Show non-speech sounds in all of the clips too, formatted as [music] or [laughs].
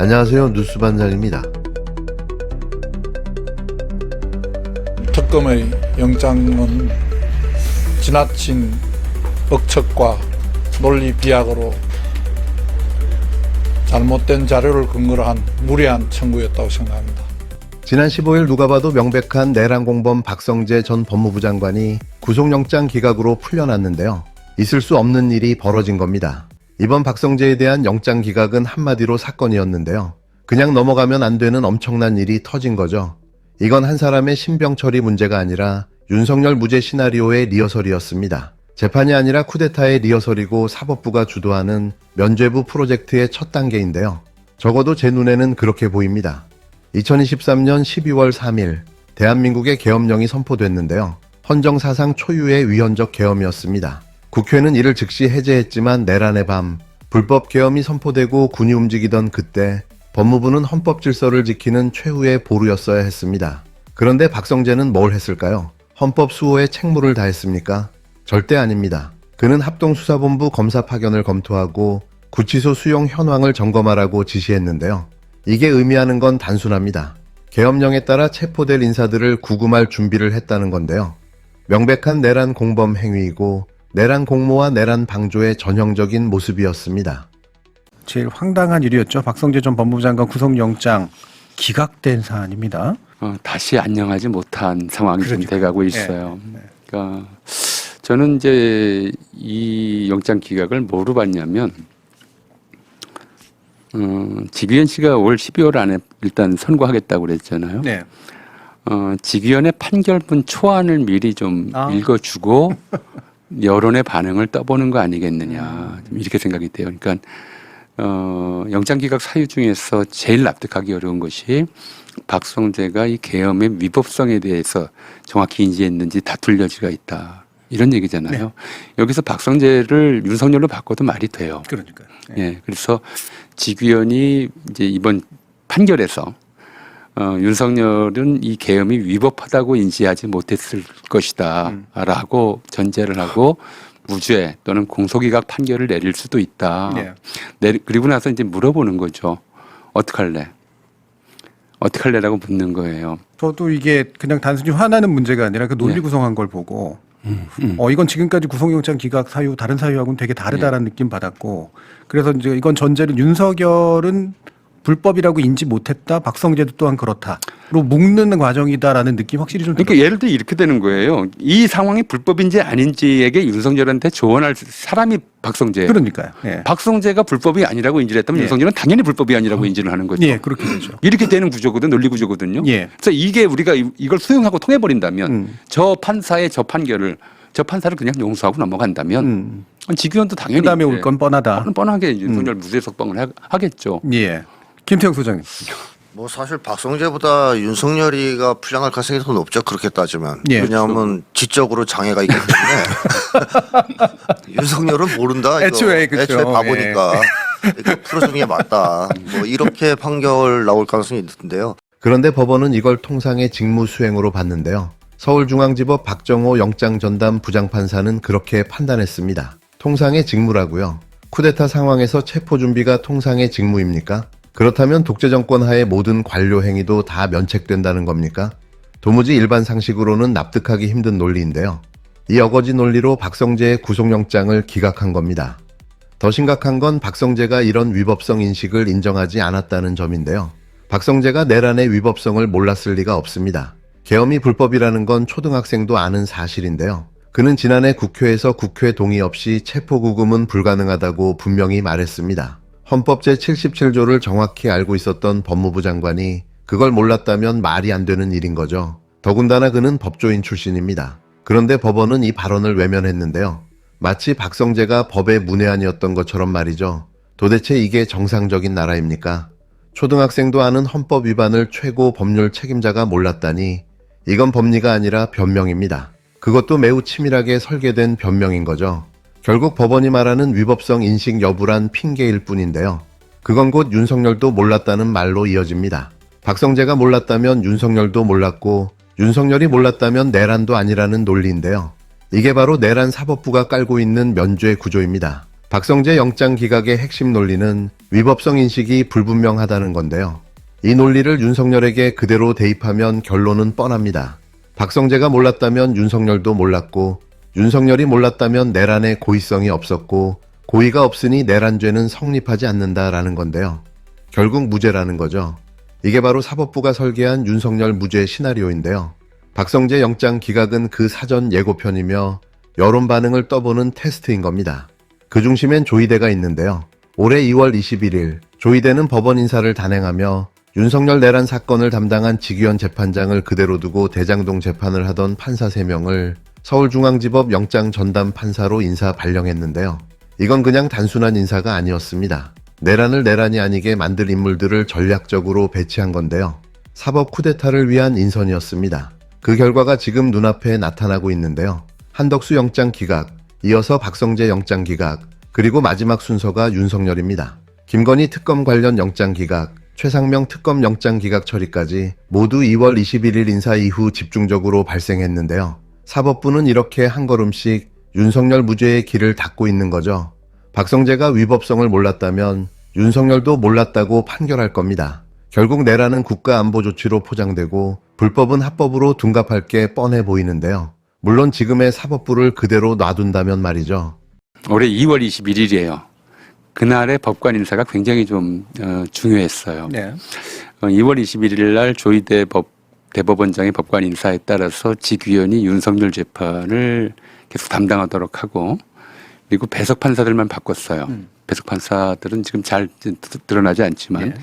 안녕하세요. 뉴스반장입니다. 특검의 영장은 지나친 억측과 논리 비약으로 잘못된 자료를 근거로 한 무리한 청구였다고 생각합니다. 지난 15일 누가 봐도 명백한 내란 공범 박성재 전 법무부 장관이 구속영장 기각으로 풀려났는데요. 있을 수 없는 일이 벌어진 겁니다. 이번 박성재에 대한 영장 기각은 한마디로 사건이었는데요. 그냥 넘어가면 안 되는 엄청난 일이 터진 거죠. 이건 한 사람의 신병 처리 문제가 아니라 윤석열 무죄 시나리오의 리허설이었습니다. 재판이 아니라 쿠데타의 리허설이고 사법부가 주도하는 면죄부 프로젝트의 첫 단계인데요. 적어도 제 눈에는 그렇게 보입니다. 2023년 12월 3일 대한민국의 계엄령이 선포됐는데요. 헌정사상 초유의 위헌적 계엄이었습니다. 국회는 이를 즉시 해제했지만 내란의 밤 불법 계엄이 선포되고 군이 움직이던 그때 법무부는 헌법 질서를 지키는 최후의 보루였어야 했습니다. 그런데 박성재는 뭘 했을까요? 헌법 수호에 책무를 다했습니까? 절대 아닙니다. 그는 합동수사본부 검사 파견을 검토하고 구치소 수용 현황을 점검하라고 지시했는데요. 이게 의미하는 건 단순합니다. 계엄령에 따라 체포될 인사들을 구금할 준비를 했다는 건데요. 명백한 내란 공범 행위이고 내란 공모와 내란 방조의 전형적인 모습이었습니다. 제일 황당한 일이었죠. 박성재 전 법무부 장관 구속영장 기각된 사안입니다. 어, 다시 안녕하지 못한 상황이 좀 그러니까요. 돼가고 있어요. 네, 네. 그러니까 저는 이제 이 영장 기각을 뭐로 봤냐면 어, 지규현 씨가 올 12월 안에 일단 선고하겠다고 그랬잖아요. 네. 어, 지규현의 판결문 초안을 미리 좀 아. 읽어주고 [laughs] 여론의 반응을 떠보는 거 아니겠느냐 좀 이렇게 생각이 돼요. 그러니까 어, 영장 기각 사유 중에서 제일 납득하기 어려운 것이 박성재가 이 계엄의 위법성에 대해서 정확히 인지했는지 다툴 여지가 있다. 이런 얘기잖아요. 네. 여기서 박성재를 윤석열로 바꿔도 말이 돼요. 그러니까요. 네. 예, 그래서 지규현이 이제 이번 판결에서 어, 윤석열은 이 계엄이 위법하다고 인지하지 못했을 것이다라고 전제를 하고 무죄 또는 공소기각 판결을 내릴 수도 있다. 네. 내리, 그리고 나서 이제 물어보는 거죠. 어떡할래? 어떡할래라고 묻는 거예요. 저도 이게 그냥 단순히 화나는 문제가 아니라 그 논리 네. 구성한 걸 보고 음. 어 이건 지금까지 구속영장 기각 사유 다른 사유하고는 되게 다르다라는 느낌 받았고 그래서 이제 이건 전제를 윤석열은 불법이라고 인지 못했다 박성재도 또한 그렇다로 묶는 과정이다라는 느낌 확실히 좀 그러니까 예를 들어 이렇게 되는 거예요. 이 상황이 불법인지 아닌지에게 윤석열한테 조언할 사람이 박성재. 그러니까요. 예. 박성재가 불법이 아니라고 인지를 했다면 예. 윤석열은 당연히 불법이 아니라고 인지를 하는 거죠. 예, 그렇게 되죠. 이렇게 되는 구조거든, 논리 구조거든요. 예. 그래서 이게 우리가 이- 이걸 수용하고 통해버린다면 음. 저 판사의 저 판결을 저 판사를 그냥 용서하고 넘어간다면 음. 지규현도 당연히 그다음에 올 건 뻔하다. 뻔- 뻔하게 윤석열 무죄 석방을 하- 하겠죠. 예. 김태형 소장님. 뭐 사실 박성재보다 윤석열이가 풀량할 가능성이 더 높죠 그렇게 따지면 예. 왜냐하면 지적으로 장애가 있기 때문에 [laughs] 윤석열은 모른다 이거. 애초에 그쵸. 애초에 바보니까 그러니까 풀어주는 게 맞다 뭐 이렇게 판결 나올 가능성이 있는데요 그런데 법원은 이걸 통상의 직무 수행으로 봤는데요. 서울중앙지법 박정호 영장전담 부장판사는 그렇게 판단했습니다. 통상의 직무라고요. 쿠데타 상황에서 체포 준비가 통상의 직무입니까? 그렇다면 독재 정권 하의 모든 관료 행위도 다 면책된다는 겁니까? 도무지 일반 상식으로는 납득하기 힘든 논리인데요. 이 어거지 논리로 박성재의 구속영장을 기각한 겁니다. 더 심각한 건 박성재가 이런 위법성 인식을 인정하지 않았다는 점인데요. 박성재가 내란의 위법성을 몰랐을 리가 없습니다. 계엄이 불법이라는 건 초등학생도 아는 사실인데요. 그는 지난해 국회에서 국회 동의 없이 체포구금은 불가능하다고 분명히 말했습니다. 헌법 제77조를 정확히 알고 있었던 법무부 장관이 그걸 몰랐다면 말이 안 되는 일인 거죠. 더군다나 그는 법조인 출신입니다. 그런데 법원은 이 발언을 외면했는데요. 마치 박성재가 법의 문외한이었던 것처럼 말이죠. 도대체 이게 정상적인 나라입니까? 초등학생도 아는 헌법 위반을 최고 법률 책임자가 몰랐다니 이건 법리가 아니라 변명입니다. 그것도 매우 치밀하게 설계된 변명인 거죠. 결국 법원이 말하는 위법성 인식 여부란 핑계일 뿐인데요. 그건 곧 윤석열도 몰랐다는 말로 이어집니다. 박성재가 몰랐다면 윤석열도 몰랐고 윤석열이 몰랐다면 내란도 아니라는 논리인데요. 이게 바로 내란 사법부가 깔고 있는 면죄 구조입니다. 박성재 영장 기각의 핵심 논리는 위법성 인식이 불분명하다는 건데요. 이 논리를 윤석열에게 그대로 대입하면 결론은 뻔합니다. 박성재가 몰랐다면 윤석열도 몰랐고 윤석열이 몰랐다면 내란의 고의성이 없었고 고의가 없으니 내란죄는 성립하지 않는다라는 건데요. 결국 무죄라는 거죠. 이게 바로 사법부가 설계한 윤석열 무죄 시나리오인데요. 박성재 영장 기각은 그 사전 예고편이며 여론 반응을 떠보는 테스트인 겁니다. 그 중심엔 조희대가 있는데요. 올해 2월 21일 조희대는 법원 인사를 단행하며 윤석열 내란 사건을 담당한 직위원 재판장을 그대로 두고 대장동 재판을 하던 판사 3명을 서울중앙지법 영장 전담 판사로 인사 발령했는데요. 이건 그냥 단순한 인사가 아니었습니다. 내란을 내란이 아니게 만들 인물들을 전략적으로 배치한 건데요. 사법 쿠데타를 위한 인선이었습니다. 그 결과가 지금 눈앞에 나타나고 있는데요. 한덕수 영장 기각, 이어서 박성재 영장 기각, 그리고 마지막 순서가 윤석열입니다. 김건희 특검 관련 영장 기각, 최상명 특검 영장 기각 처리까지 모두 2월 21일 인사 이후 집중적으로 발생했는데요. 사법부는 이렇게 한 걸음씩 윤석열 무죄의 길을 닫고 있는 거죠. 박성재가 위법성을 몰랐다면 윤석열도 몰랐다고 판결할 겁니다. 결국 내란은 국가안보 조치로 포장되고 불법은 합법으로 둔갑할 게 뻔해 보이는데요. 물론 지금의 사법부를 그대로 놔둔다면 말이죠. 올해 2월 21일이에요. 그날의 법관 인사가 굉장히 좀 어, 중요했어요. 네. 어, 2월 21일 날 조희대 법 대법원장의 법관 인사에 따라서 직위원이 윤석열 재판을 계속 담당하도록 하고 그리고 배석 판사들만 바꿨어요. 음. 배석 판사들은 지금 잘 드- 드러나지 않지만 예.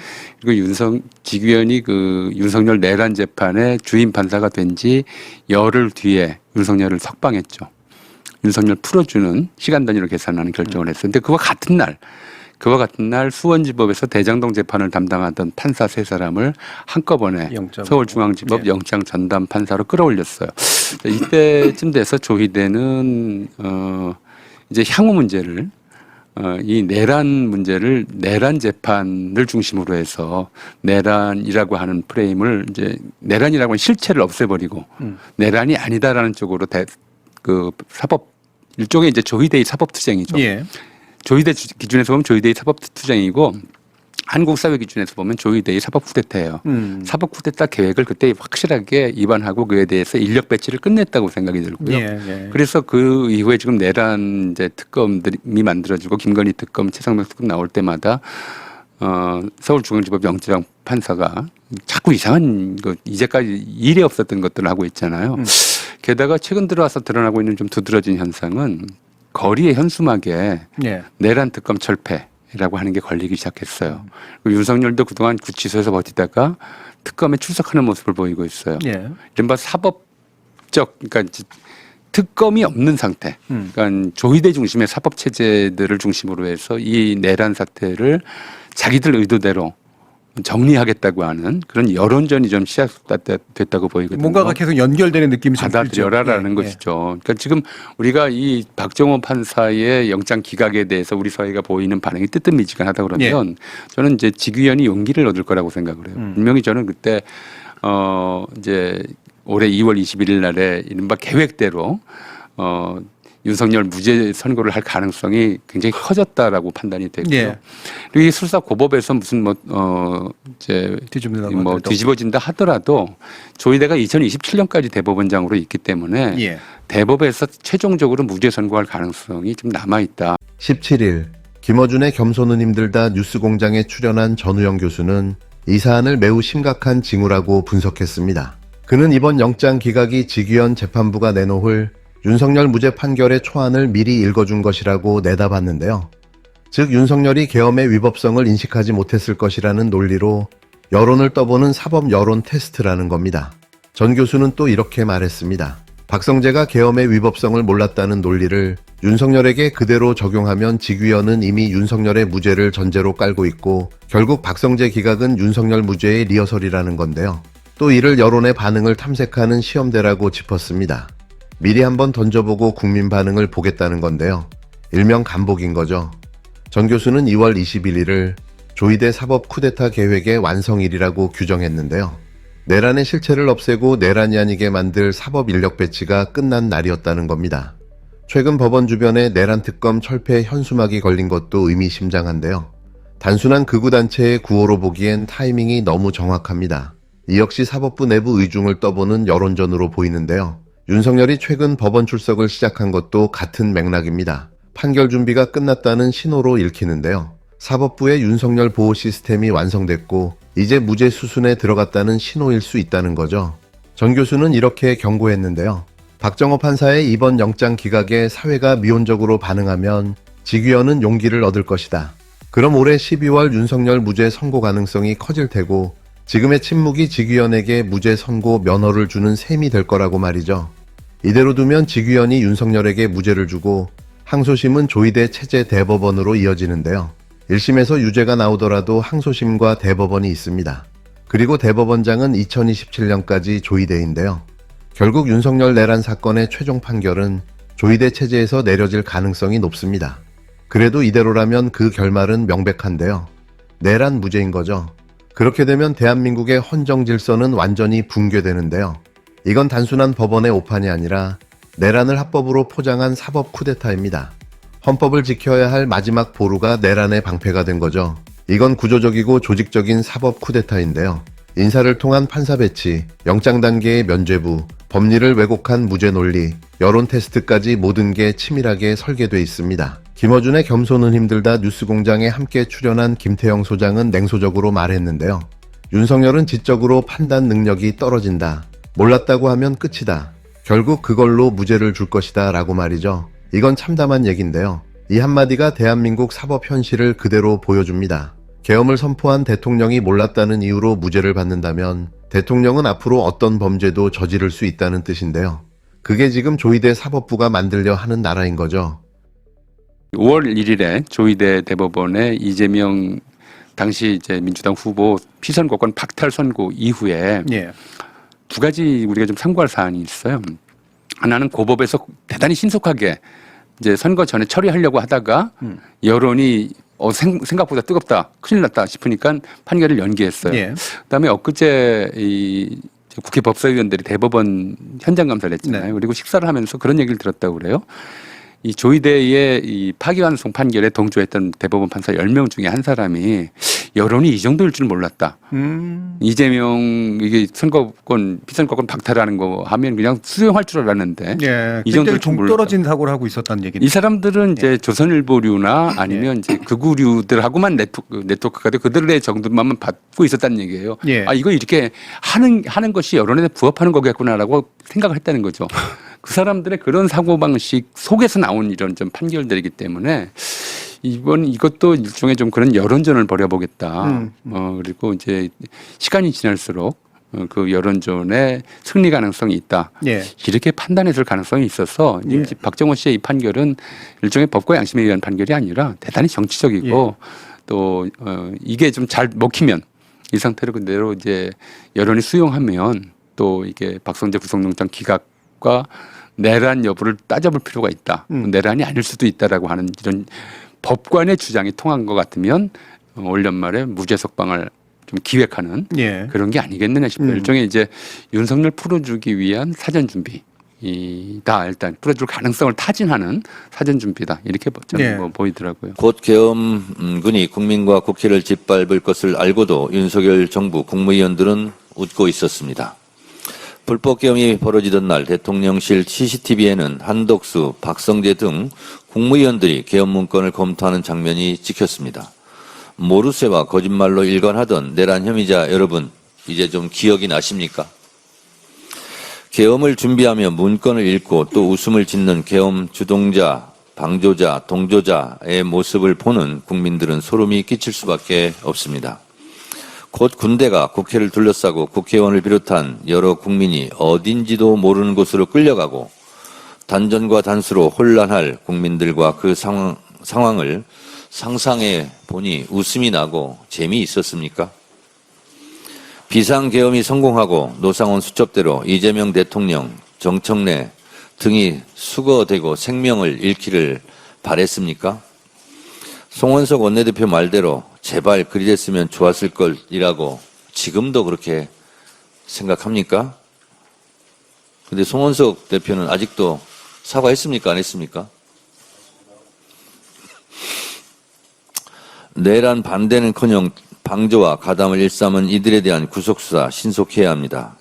그리고 윤석 직위원이 그 윤석열 내란 재판의 주임 판사가 된 지 열흘 뒤에 윤석열을 석방했죠. 윤석열 풀어주는 시간 단위로 계산하는 결정을 했어요. 근데 그와 같은 날, 그와 같은 날 수원지법에서 대장동 재판을 담당하던 판사 세 사람을 한꺼번에 영장. 서울중앙지법 네. 영장 전담 판사로 끌어올렸어요. 이때쯤 돼서 조희대는 어 이제 향후 문제를 어, 이 내란 문제를 내란 재판을 중심으로 해서 내란이라고 하는 프레임을 이제 내란이라고 하는 실체를 없애버리고 음. 내란이 아니다라는 쪽으로 대, 그 사법 일종의 이제 조희대의 사법투쟁이죠. 예. 조희대 주- 기준에서 보면 조희대의 사법 투쟁이고 한국 사회 기준에서 보면 조희대의 사법 쿠데타예요. 음. 사법 쿠데타 계획을 그때 확실하게 입안하고 그에 대해서 인력 배치를 끝냈다고 생각이 들고요. 예, 예. 그래서 그 이후에 지금 내란 이제 특검들이 만들어지고 김건희 특검, 최상명 특검 나올 때마다 어 서울중앙지법 영장 판사가 자꾸 이상한 거 이제까지 일이 없었던 것들을 하고 있잖아요. 음. 게다가 최근 들어와서 드러나고 있는 좀 두드러진 현상은 거리의 현수막에 예. 내란 특검 철폐라고 하는 게 걸리기 시작했어요. 그리고 윤석열도 그동안 구치소에서 버티다가 특검에 출석하는 모습을 보이고 있어요. 예. 이른바 사법적 그러니까 특검이 없는 상태. 음. 그러니까 조희대 중심의 사법 체제들을 중심으로 해서 이 내란 사태를 자기들 의도대로 정리하겠다고 하는 그런 여론전이 좀 시작됐다고 보이거든요. 뭔가가 계속 연결되는 느낌이 좀 받아들여라라는 들죠. 예, 것이죠. 그러니까 지금 우리가 이 박정호 판사의 영장 기각에 대해서 우리 사회가 보이는 반응이 뜨뜻미지근하다 그러면 저는 이제 직위원이 용기를 얻을 거라고 생각을 해요. 음. 분명히 저는 그때 어 이제 올해 2월 21일 날에 이른바 계획대로 어 윤석열 무죄 선고를 할 가능성이 굉장히 커졌다라고 판단이 되고요. 예. 그리고 이 술사 고법에서 무슨 뭐 어 이제 예. 뒤집는다고 뭐. 뒤집어진다 하더라도 조희대가 2027년까지 대법원장으로 있기 때문에 예. 대법에서 최종적으로 무죄 선고할 가능성이 좀 남아 있다. 17일 김어준의 겸손은 힘들다 뉴스공장에 출연한 전우영 교수는 이 사안을 매우 심각한 징후라고 분석했습니다. 그는 이번 영장 기각이 직위원 재판부가 내놓을 윤석열 무죄 판결의 초안을 미리 읽어준 것이라고 내다봤는데요. 즉 윤석열이 계엄의 위법성을 인식하지 못했을 것이라는 논리로 여론을 떠보는 사법 여론 테스트라는 겁니다. 전 교수는 또 이렇게 말했습니다. 박성재가 계엄의 위법성을 몰랐다는 논리를 윤석열에게 그대로 적용하면 직위원은 이미 윤석열의 무죄를 전제로 깔고 있고 결국 박성재 기각은 윤석열 무죄의 리허설이라는 건데요. 또 이를 여론의 반응을 탐색하는 시험대라고 짚었습니다. 미리 한번 던져보고 국민 반응을 보겠다는 건데요. 일명 간복인 거죠. 전 교수는 2월 21일을 조희대 사법 쿠데타 계획의 완성일이라고 규정했는데요. 내란의 실체를 없애고 내란이 아니게 만들 사법 인력 배치가 끝난 날이었다는 겁니다. 최근 법원 주변에 내란 특검 철폐 현수막이 걸린 것도 의미심장한데요. 단순한 극우단체의 구호로 보기엔 타이밍이 너무 정확합니다. 이 역시 사법부 내부 의중을 떠보는 여론전으로 보이는데요. 윤석열이 최근 법원 출석을 시작한 것도 같은 맥락입니다. 판결 준비가 끝났다는 신호로 읽히는데요. 사법부의 윤석열 보호 시스템이 완성됐고 이제 무죄 수순에 들어갔다는 신호일 수 있다는 거죠. 정 교수는 이렇게 경고했는데요. 박정호 판사의 이번 영장 기각에 사회가 미온적으로 반응하면 지귀현은 용기를 얻을 것이다. 그럼 올해 12월 윤석열 무죄 선고 가능성이 커질 테고 지금의 침묵이 지귀현에게 무죄 선고 면허를 주는 셈이 될 거라고 말이죠. 이대로 두면 지귀현이 윤석열에게 무죄를 주고 항소심은 조이대 체제 대법원으로 이어지는데요. 1심에서 유죄가 나오더라도 항소심과 대법원이 있습니다. 그리고 대법원장은 2027년까지 조이대인데요. 결국 윤석열 내란 사건의 최종 판결은 조이대 체제에서 내려질 가능성이 높습니다. 그래도 이대로라면 그 결말은 명백한데요. 내란 무죄인 거죠. 그렇게 되면 대한민국의 헌정 질서는 완전히 붕괴되는데요. 이건 단순한 법원의 오판이 아니라 내란을 합법으로 포장한 사법 쿠데타입니다. 헌법을 지켜야 할 마지막 보루가 내란의 방패가 된 거죠. 이건 구조적이고 조직적인 사법 쿠데타인데요. 인사를 통한 판사 배치, 영장 단계의 면죄부, 법리를 왜곡한 무죄 논리, 여론 테스트까지 모든 게 치밀하게 설계돼 있습니다. 김어준의 겸손은 힘들다 뉴스 공장에 함께 출연한 김태영 소장은 냉소적으로 말했는데요. 윤석열은 지적으로 판단 능력이 떨어진다. 몰랐다고 하면 끝이다. 결국 그걸로 무죄를 줄 것이다 라고 말이죠. 이건 참담한 얘긴데요. 이 한마디가 대한민국 사법 현실을 그대로 보여줍니다. 계엄을 선포한 대통령이 몰랐다는 이유로 무죄를 받는다면 대통령은 앞으로 어떤 범죄도 저지를 수 있다는 뜻인데요. 그게 지금 조이대 사법부가 만들려 하는 나라인 거죠. 5월 1일에 조이대 대법원의 이재명 당시 이제 민주당 후보 피선거권 박탈 선고 이후에 예. 두 가지 우리가 좀 참고할 사안이 있어요. 하나는 고법에서 대단히 신속하게 이제 선거 전에 처리하려고 하다가 음. 여론이 어, 생, 생각보다 뜨겁다, 큰일 났다 싶으니까 판결을 연기했어요. 예. 그다음에 엊그제 이 국회 법사위원들이 대법원 현장 감사를 했잖아요. 네. 그리고 식사를 하면서 그런 얘기를 들었다고 그래요. 이 조이대의 이 파기환송 판결에 동조했던 대법원 판사 10명 중에 한 사람이 여론이 이 정도일 줄 몰랐다. 음. 이재명 이게 선거권 피선거권 박탈하는 거 하면 그냥 수용할 줄 알았는데 예. 이이 정도일 몰랐다. 동떨어진 사고를 하고 있었다는 얘기는. 이 사람들은 이제 조선일보류나 아니면 이제 극우류들하고만 네트워크, 네트워크가 돼 그들의 정도만 받고 있었다는 얘기예요. 예. 아 이거 이렇게 하는 하는 것이 여론에 부합하는 거겠구나라고 생각을 했다는 거죠. [laughs] 그 사람들의 그런 사고 방식 속에서 나온 이런 좀 판결들이기 때문에 이번 이것도 일종의 좀 그런 여론전을 벌여보겠다. 음. 어 그리고 이제 시간이 지날수록 어, 그 여론전의 승리 가능성이 있다. 예. 이렇게 판단했을 가능성이 있어서 예. 이 박정호 씨의 이 판결은 일종의 법과 양심에 의한 판결이 아니라 대단히 정치적이고 예. 또 어, 이게 좀 잘 먹히면 이 상태로 그대로 이제 여론이 수용하면 또 이게 박성재 구속영장 기각과 내란 여부를 따져볼 필요가 있다. 음. 내란이 아닐 수도 있다라고 하는 이런 법관의 주장이 통한 것 같으면 어, 올 연말에 무죄 석방을 좀 기획하는 예. 그런 게 아니겠느냐 싶어요. 음. 일종의 이제 윤석열 풀어주기 위한 사전 준비. 이다 일단 풀어줄 가능성을 타진하는 사전 준비다 이렇게 저는 네. 뭐 보이더라고요. 곧 계엄군이 국민과 국회를 짓밟을 것을 알고도 윤석열 정부 국무위원들은 웃고 있었습니다. 불법 계엄이 벌어지던 날 대통령실 CCTV에는 한덕수, 박성재 등 국무위원들이 계엄 문건을 검토하는 장면이 찍혔습니다. 모르쇠와 거짓말로 일관하던 내란 혐의자 여러분, 이제 좀 기억이 나십니까? 계엄을 준비하며 문건을 읽고 또 웃음을 짓는 계엄 주동자, 방조자, 동조자의 모습을 보는 국민들은 소름이 끼칠 수밖에 없습니다. 곧 군대가 국회를 둘러싸고 국회의원을 비롯한 여러 국민이 어딘지도 모르는 곳으로 끌려가고 단전과 단수로 혼란할 국민들과 그 상황, 상황을 상상해 보니 웃음이 나고 재미있었습니까? 비상계엄이 성공하고 노상원 수첩대로 이재명 대통령, 정청래 등이 수거되고 생명을 잃기를 바랬습니까? 송원석 원내대표 말대로 제발 그리 됐으면 좋았을 걸이라고 지금도 그렇게 생각합니까? 근데 송원석 대표는 아직도 사과했습니까? 안 했습니까? 내란 반대는 커녕 방조와 가담을 일삼은 이들에 대한 구속수사 신속해야 합니다.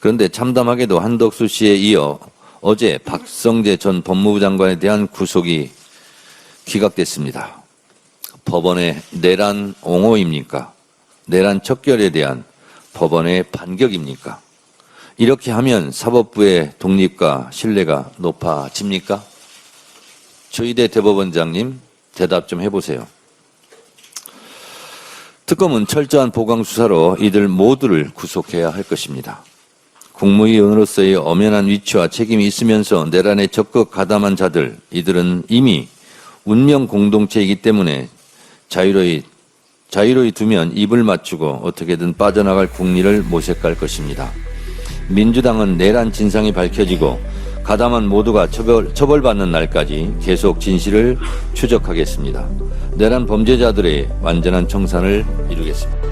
그런데 참담하게도 한덕수 씨에 이어 어제 박성재 전 법무부 장관에 대한 구속이 기각됐습니다. 법원의 내란 옹호입니까? 내란 척결에 대한 법원의 반격입니까? 이렇게 하면 사법부의 독립과 신뢰가 높아집니까? 조희대 대법원장님 대답 좀 해보세요. 특검은 철저한 보강 수사로 이들 모두를 구속해야 할 것입니다. 국무위원으로서의 엄연한 위치와 책임이 있으면서 내란에 적극 가담한 자들, 이들은 이미 운명 공동체이기 때문에 자유로이 자유로이 두면 입을 맞추고 어떻게든 빠져나갈 국리를 모색할 것입니다. 민주당은 내란 진상이 밝혀지고 가담한 모두가 처벌, 처벌받는 날까지 계속 진실을 추적하겠습니다. 내란 범죄자들의 완전한 청산을 이루겠습니다.